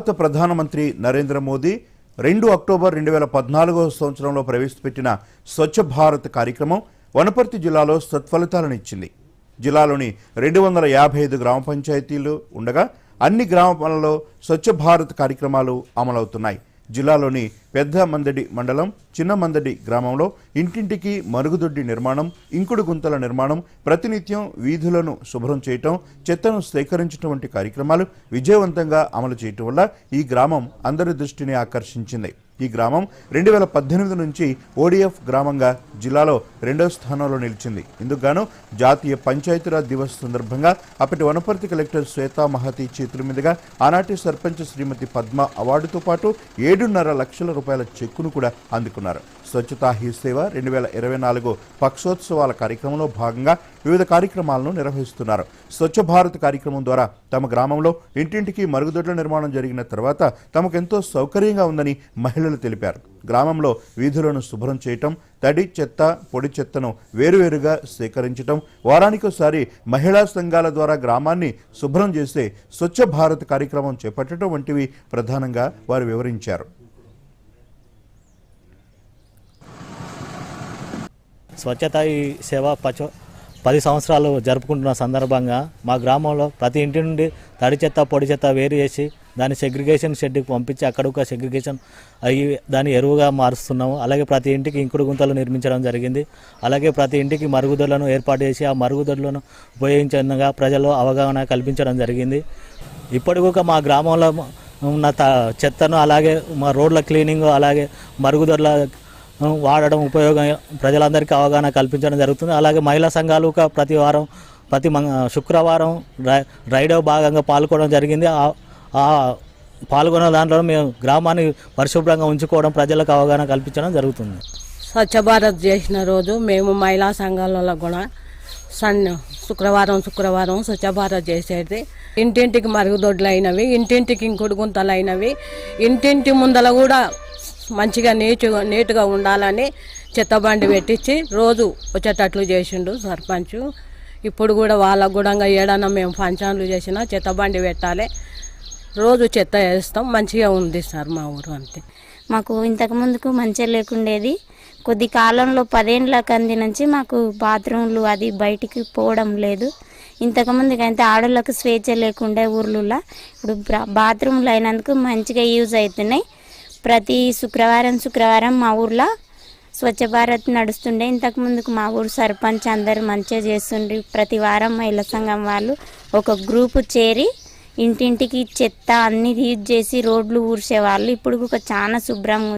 భారత ప్రధానమంత్రి నరేంద్ర మోదీ రెండు అక్టోబర్ రెండు వేల పద్నాలుగో సంవత్సరంలో ప్రవేశపెట్టిన స్వచ్ఛ భారత్ కార్యక్రమం వనపర్తి జిల్లాలో సత్ఫలితాలను ఇచ్చింది. జిల్లాలోని రెండు వందల యాభై ఐదు గ్రామ పంచాయతీలు ఉండగా అన్ని గ్రామాలలో స్వచ్ఛ భారత్ కార్యక్రమాలు అమలవుతున్నాయి. జిల్లాలోని పెద్ద మందడి మండలం చిన్న మందడి గ్రామంలో ఇంటింటికి మరుగుదొడ్డి నిర్మాణం ఇంకుడు గుంతల నిర్మాణం ప్రతినిత్యం వీధులను శుభ్రం చేయటం చెత్తను సేకరించడం వంటి కార్యక్రమాలు విజయవంతంగా అమలు చేయటం వల్ల ఈ గ్రామం అందరి దృష్టిని ఆకర్షించింది. ఈ గ్రామం రెండు వేల పద్దెనిమిది నుంచి ఓడిఎఫ్ గ్రామంగా జిల్లాలో రెండవ స్థానంలో నిలిచింది. ఇందుకుగాను జాతీయ పంచాయతీరాజ్ దివస్ సందర్భంగా అప్పటి వనపర్తి కలెక్టర్ శ్వేతా మహతి చేతుల మీదుగా ఆనాటి సర్పంచ్ శ్రీమతి పద్మ అవార్డుతో పాటు ఏడున్నర లక్షల రూపాయల చెక్కును కూడా అందుకున్నారు. స్వచ్ఛతా హీ సేవ రెండు వేల ఇరవై నాలుగు పక్షోత్సవాల కార్యక్రమంలో భాగంగా వివిధ కార్యక్రమాలను నిర్వహిస్తున్నారు. స్వచ్ఛ భారత్ కార్యక్రమం ద్వారా తమ గ్రామంలో ఇంటింటికి మరుగుదొడ్ల నిర్మాణం జరిగిన తర్వాత తమకు ఎంతో సౌకర్యంగా ఉందని మహిళలు తెలిపారు. గ్రామంలో వీధులను శుభ్రం చేయటం తడి చెత్త పొడి చెత్తను వేరువేరుగా సేకరించటం వారానికోసారి మహిళా సంఘాల ద్వారా గ్రామాన్ని శుభ్రం చేసే స్వచ్ఛ భారత్ కార్యక్రమం చేపట్టడం వంటివి ప్రధానంగా వారు వివరించారు. స్వచ్ఛత ఈ సేవ పచ పది సంవత్సరాలు జరుపుకుంటున్న సందర్భంగా మా గ్రామంలో ప్రతి ఇంటి నుండి తడి చెత్త పొడి చెత్త వేరు చేసి దాన్ని సెగ్రిగేషన్ షెడ్కి పంపించి అక్కడ ఒక సెగ్రిగేషన్ అయ్యి దాన్ని ఎరువుగా మారుస్తున్నాము. అలాగే ప్రతి ఇంటికి ఇంకుడు గుంతలు నిర్మించడం జరిగింది. అలాగే ప్రతి ఇంటికి మరుగుదొడ్లను ఏర్పాటు చేసి ఆ మరుగుదొడ్లను ఉపయోగించగా ప్రజల్లో అవగాహన కల్పించడం జరిగింది. ఇప్పటికొక మా గ్రామంలో ఉన్న త చెత్తను అలాగే మా రోడ్ల క్లీనింగ్ అలాగే మరుగుదొడ్ల వాడడం ఉపయోగం ప్రజలందరికీ అవగాహన కల్పించడం జరుగుతుంది. అలాగే మహిళా సంఘాలు ప్రతి వారం ప్రతి శుక్రవారం రై రైడో భాగంగా పాల్గొనడం జరిగింది. ఆ పాల్గొన్న దాంట్లో మేము గ్రామాన్ని పరిశుభ్రంగా ఉంచుకోవడం ప్రజలకు అవగాహన కల్పించడం జరుగుతుంది. స్వచ్ఛ భారత్ చేసిన రోజు మేము మహిళా సంఘాలలో కూడా సన్ శుక్రవారం శుక్రవారం స్వచ్ఛ భారత్ చేసేది. ఇంటింటికి మరుగుదొడ్లు అయినవి ఇంటింటికి ఇంకుడు గుంతలు అయినవి ఇంటింటి ముందల కూడా మంచిగా నీటుగా నీట్గా ఉండాలని చెత్తబండి పెట్టించి రోజు వచ్చేటట్లు చేసిండు సర్పంచ్. ఇప్పుడు కూడా వాళ్ళకు కూడా ఏడన్నా మేము పంచాన్లు చేసినా చెత్తబండి పెట్టాలి. రోజు చెత్త వేస్తాం మంచిగా ఉంది సార్ మా ఊరు అంతే. మాకు ఇంతకు ముందుకు మంచిగా లేకుండేది. కొద్ది కాలంలో పదేండ్ల కంది నుంచి మాకు బాత్రూమ్లు అది బయటికి పోవడం లేదు. ఇంతకుముందుకు అయితే ఆడోళ్ళకు స్వేచ్ఛ లేకుండే ఊర్లలో ఇప్పుడు బాత్రూమ్లు అయినందుకు మంచిగా యూజ్ అవుతున్నాయి. ప్రతి శుక్రవారం శుక్రవారం మా ఊర్లో స్వచ్ఛ భారత్ నడుస్తుండే. ఇంతకు ముందుకు మా ఊరు సర్పంచ్ అందరు మంచిగా చేస్తుండ్రి. ప్రతి వారం మహిళా సంఘం వాళ్ళు ఒక గ్రూపు చేరి ఇంటింటికి చెత్త అన్ని తీసి చేసి రోడ్లు ఊడ్చేవాళ్ళు. ఇప్పుడు ఒక చాలా శుభ్రంగా